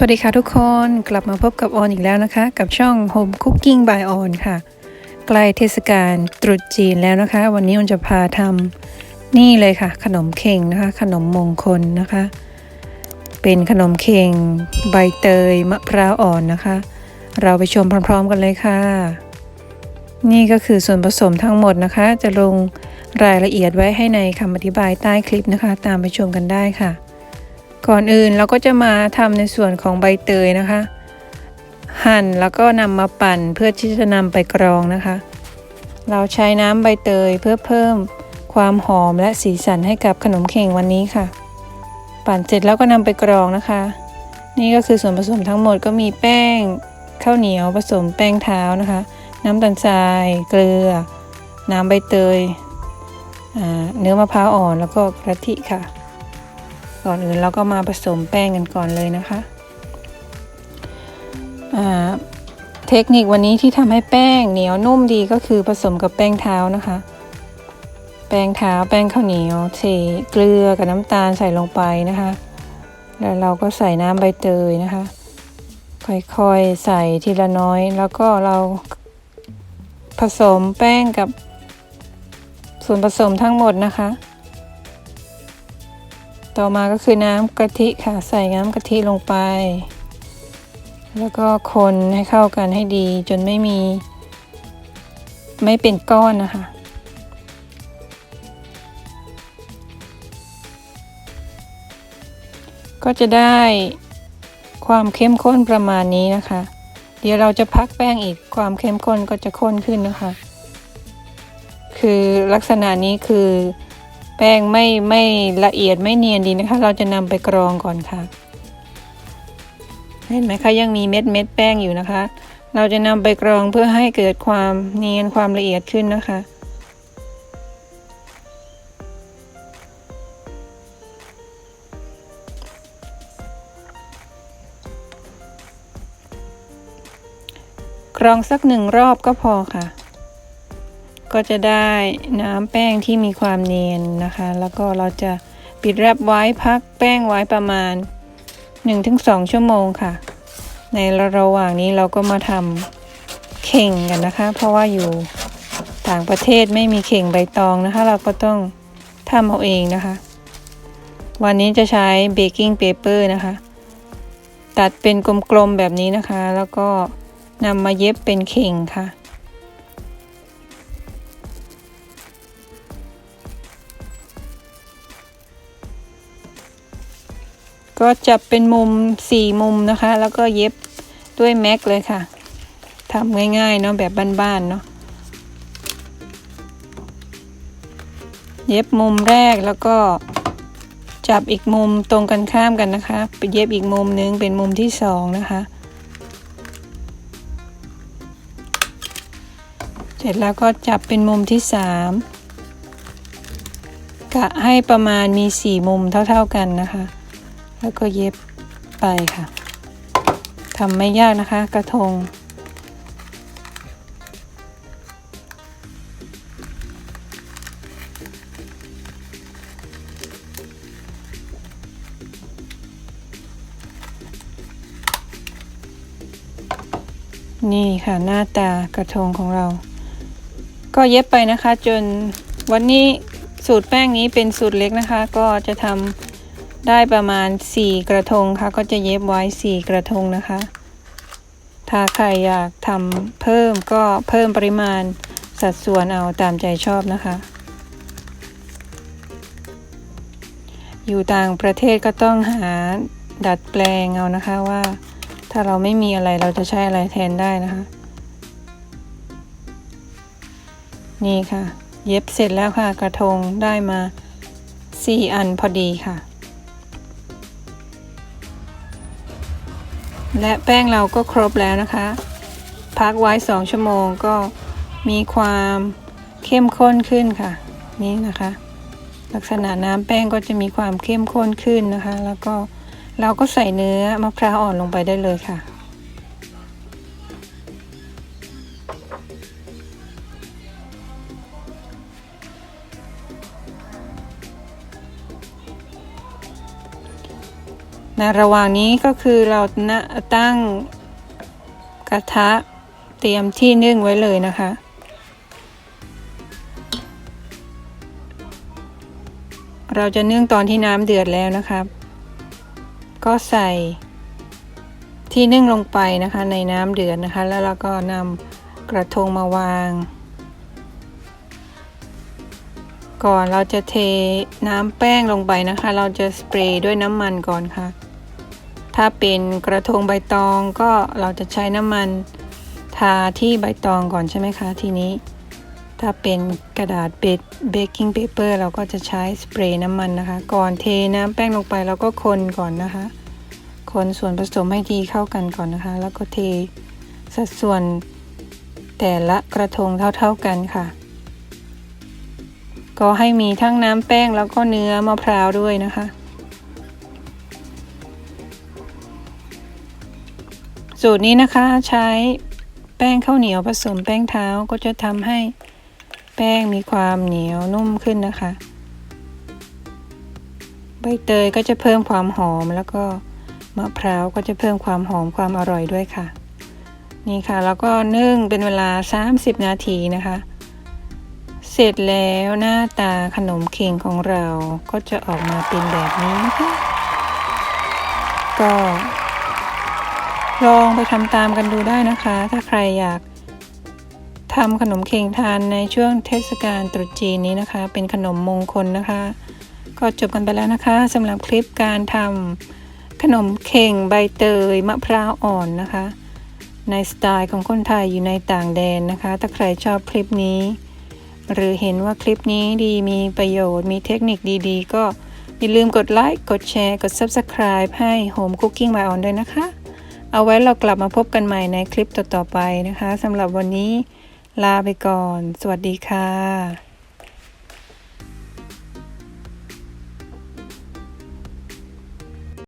สวัสดีค่ะทุกคนกลับมาพบกับออนอีกแล้วนะคะ กับช่อง Home Cooking by On ค่ะ ใกล้เทศกาลตรุษจีนแล้วนะคะ วันนี้ออนจะพาทำนี่เลยค่ะ ขนมเข่งนะคะ ขนมมงคลนะคะ เป็นขนมเข่งใบเตยมะพร้าวอ่อนนะคะ เราไปชมพร้อม ๆ กันเลยค่ะ นี่ก็คือส่วนผสมทั้งหมดนะคะ จะลงรายละเอียดไว้ให้ในคำอธิบายใต้คลิปนะคะ ตามไปชมกันได้ค่ะ ก่อนอื่นเราก็จะมาทำในส่วนของใบเตยนะคะ หั่นแล้วก็นำมาปั่นเพื่อที่จะนำไปกรองนะคะ เราใช้น้ำใบเตยเพื่อเพิ่มความหอมและสีสันให้กับขนมเข่งวันนี้ค่ะ ปั่นเสร็จแล้วก็นำไปกรองนะคะ นี่ก็คือส่วนผสมทั้งหมดก็มีแป้งข้าวเหนียวผสมแป้งเท้านะคะ น้ำตาลทราย เกลือ น้ำใบเตยเนื้อมะพร้าวอ่อนแล้วก็กะทิค่ะ ก่อนอื่นเราก็มาผสมแป้งกันก่อนเลยนะคะเทคนิควันนี้ที่ทำให้แป้งเหนียวนุ่มดีก็คือผสมกับแป้งเท้านะคะ แป้งเท้าแป้งข้าวเหนียวเทเกลือกับน้ำตาลใส่ลงไปนะคะ แล้วเราก็ใส่น้ำใบเตยนะคะ ค่อยๆใส่ทีละน้อย แล้วก็เราผสมแป้งกับส่วนผสมทั้งหมดนะคะ ต่อมาก็คือน้ำกะทิค่ะใส่น้ำกะทิลงไป แล้วก็คนให้เข้ากันให้ดีจนไม่มี ไม่เป็นก้อนนะคะก็จะได้ความเข้มข้นประมาณนี้นะคะ เดี๋ยวเราจะพักแป้งอีกความเข้มข้นก็จะข้นขึ้นนะคะ คือลักษณะนี้คือ แป้งไม่ไม่ละเอียดไม่เนียนดีนะคะ เราจะนำไปกรองก่อนค่ะ เห็นไหมคะยังมีเม็ดเม็ดแป้งอยู่นะคะ เราจะนำไปกรองเพื่อให้เกิดความเนียนความละเอียดขึ้นนะคะกรองสักหนึ่งรอบก็พอค่ะ ก็จะได้น้ำแป้งที่มีความเนียนนะคะ แล้วก็เราจะปิดแรบไว้พักแป้งไว้ประมาณ 1-2 ชั่วโมงค่ะ ในระหว่างนี้เราก็มาทำเข่งกันนะคะ เพราะว่าอยู่ต่างประเทศไม่มีเข่งใบตองนะคะ เราก็ต้องทำเอาเองนะคะ วันนี้จะใช้เบกกิ้งเปเปอร์นะคะ ตัดเป็นกลมๆแบบนี้นะคะ แล้วก็นำมาเย็บเป็นเข่งค่ะ ก็จับเป็นมุมสี่มุมนะคะ แล้วก็เย็บด้วยแม็กเลยค่ะทำง่ายๆเนาะแบบบ้านๆเนาะเย็บมุมแรกแล้วก็จับอีกมุมตรงกันข้ามกันนะคะ ไปเย็บอีกมุมนึงเป็นมุมที่สองนะคะ เสร็จแล้วก็จับเป็นมุมที่สามกะให้ประมาณมีสี่มุมเท่าๆกันนะคะ แล้วก็เย็บไปค่ะทำไม่ยากนะคะ กระทง นี่ค่ะหน้าตากระทงของเรา ก็เย็บไปนะคะ จนวันนี้สูตรแป้งนี้เป็นสูตรเล็กนะคะ ก็จะทำ ได้ประมาณ 4 กระทงค่ะ ก็จะเย็บไว้ 4 กระทงนะคะ ถ้าใครอยากทำเพิ่มก็เพิ่มปริมาณสัดส่วนเอาตามใจชอบนะคะ อยู่ต่างประเทศก็ต้องหาดัดแปลงเอานะคะว่า ถ้าเราไม่มีอะไรเราจะใช้อะไรแทนได้นะคะ นี่ค่ะ เย็บเสร็จแล้วค่ะกระทงได้มา 4 อันพอดีค่ะ และแป้งเราก็ครบแล้วนะคะ พักไว้ 2 ชั่วโมงก็มีความเข้มข้นขึ้นค่ะ นี่นะคะ ลักษณะน้ำแป้งก็จะมีความเข้มข้นขึ้นนะคะ แล้วก็เราก็ใส่เนื้อมะพร้าวอ่อนลงไปได้เลยค่ะ ในระหว่างนี้ก็คือเราตั้งกระทะเตรียมที่นึ่งไว้เลยนะคะ เราจะนึ่งตอนที่น้ำเดือดแล้วนะครับ ก็ใส่ที่นึ่งลงไปนะคะในน้ำเดือดนะคะ แล้วเราก็นำกระทงมาวาง ก่อนเราจะเทน้ำแป้งลงไปนะคะ เราจะสเปรย์ด้วยน้ำมันก่อนค่ะ ถ้าเป็นกระทงใบตองก็เราจะใช้น้ำมันทาที่ใบตองก่อนใช่ไหมคะ ทีนี้ ถ้าเป็นกระดาษเบเบกกิ้งเปเปอร์เราก็จะใช้สเปรย์น้ำมันนะคะ ก่อนเทน้ำแป้งลงไปเราก็คนก่อนนะคะ คนส่วนผสมให้ดีเข้ากันก่อนนะคะ แล้วก็เทสัดส่วนแต่ละกระทงเท่า ๆกันค่ะ ก็ให้มีทั้งน้ำแป้งแล้วก็เนื้อมะพร้าวด้วยนะคะ สูตรนี้นะคะใช้แป้งข้าวเหนียวผสมแป้งเท้าก็จะทำให้แป้งมีความเหนียวนุ่มขึ้นนะคะ ใบเตยก็จะเพิ่มความหอมแล้วก็มะพร้าวก็จะเพิ่มความหอมความอร่อยด้วยค่ะ นี่ค่ะแล้วก็นึ่งเป็นเวลา 30 นาทีนะคะ เสร็จแล้วหน้าตาขนมเค้งของเราก็จะออกมาเป็นแบบนี้นะคะก็ ลองไปทำตามกันดูได้นะคะ ถ้าใครอยากทำขนมเค้งทานในช่วงเทศกาลตรุษจีนนี้นะคะ เป็นขนมมงคลนะคะ ก็จบกันไปแล้วนะคะสำหรับคลิปการทำขนมเค้งใบเตยมะพร้าวอ่อนนะคะ ในสไตล์ของคนไทยอยู่ในต่างแดนนะคะ ถ้าใครชอบคลิปนี้ หรือเห็นว่าคลิปนี้ดีมีประโยชน์ มีเทคนิคดีๆ ก็อย่าลืมกดไลค์กดแชร์ กด Subscribe ให้ Home Cooking by On ด้วยนะคะ เอาไว้เรากลับมาพบกันใหม่ในคลิปต่อๆไปนะคะสำหรับวันนี้ลาไปก่อน สวัสดีค่ะ